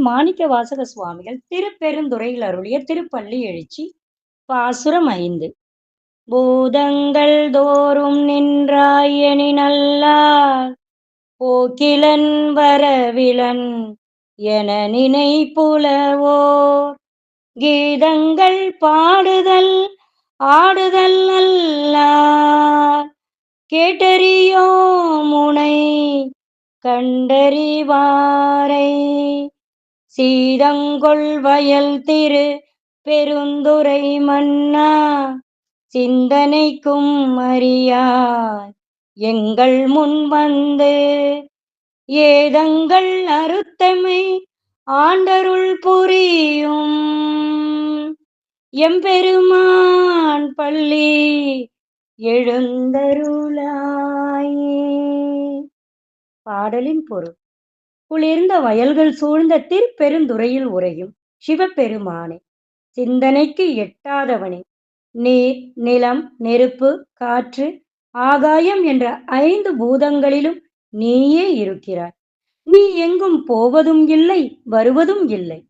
மாணிக்க வாசக சுவாமிகள் திருப்பெருந்துறையில் அருளிய திருப்பள்ளி எழுச்சி பாசுரம் ஐந்து. பூதங்கள் தோறும் நின்றாயணி நல்லார் போக்கிலன் வரவிலன் என நினைப்புலவோ. கீதங்கள் பாடுதல் ஆடுதல் அல்லார் கேட்டறியோ முனை கண்டறிவாரை. சீதங்கொள் வயல் திரு பெருந்துரை மன்னா சிந்தனைக்கும் அறியாய் எங்கள் முன் வந்து ஏதங்கள் அறுத்தமை ஆண்டருள் புரியும். எம்பெருமான் பள்ளி எழுந்தருளாயே. பாடலின் பொருள். குளிர்ந்த வயல்கள் சூழ்ந்த திருப்பெருந்துறையில் உறையும் சிவபெருமானே. சிந்தனைக்கு எட்டாதவனே. நீர் நிலம் நெருப்பு காற்று ஆகாயம் என்ற ஐந்து பூதங்களிலும் நீயே இருக்கிறாய். நீ எங்கும் போவதும் இல்லை வருவதும் இல்லை.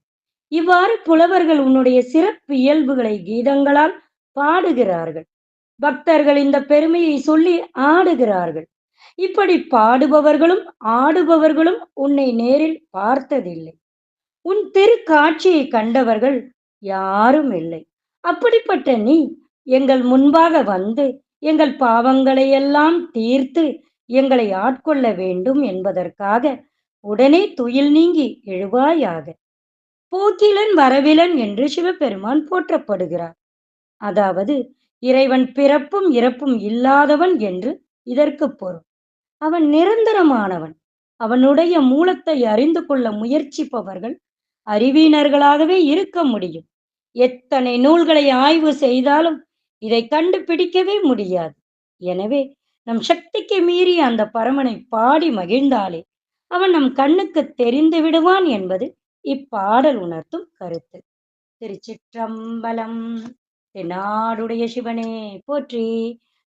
இவ்வாறு புலவர்கள் உன்னுடைய சிறப்பு இயல்புகளை கீதங்களால் பாடுகிறார்கள். பக்தர்கள் இந்த பெருமையை சொல்லி ஆடுகிறார்கள். இப்படி பாடுபவர்களும் ஆடுபவர்களும் உன்னை நேரில் பார்த்ததில்லை. உன் திருக்காட்சியை கண்டவர்கள் யாரும் இல்லை. அப்படிப்பட்ட நீ எங்கள் முன்பாக வந்து எங்கள் பாவங்களை எல்லாம் தீர்த்து எங்களை ஆட்கொள்ள வேண்டும் என்பதற்காக உடனே துயில் நீங்கி எழுவாயாக. போக்கிலன் வரவிலன் என்று சிவபெருமான் போற்றப்படுகிறார். அதாவது இறைவன் பிறப்பும் இறப்பும் இல்லாதவன் என்று இதற்கு பொருள். அவன் நிரந்தரமானவன். அவனுடைய மூலத்தை அறிந்து கொள்ள முயற்சிப்பவர்கள் அறிவியினர்களாகவே இருக்க முடியும். எத்தனை நூல்களை ஆய்வு செய்தாலும் இதை கண்டுபிடிக்கவே முடியாது. எனவே நம் சக்திக்கு மீறி அந்த பரமனை பாடி மகிழ்ந்தாலே அவன் நம் கண்ணுக்கு தெரிந்து விடுவான் என்பது இப்பாடல் உணர்த்தும் கருத்து. திருச்சிற்றம்பலம் தென்னாடுடைய சிவனே போற்றி.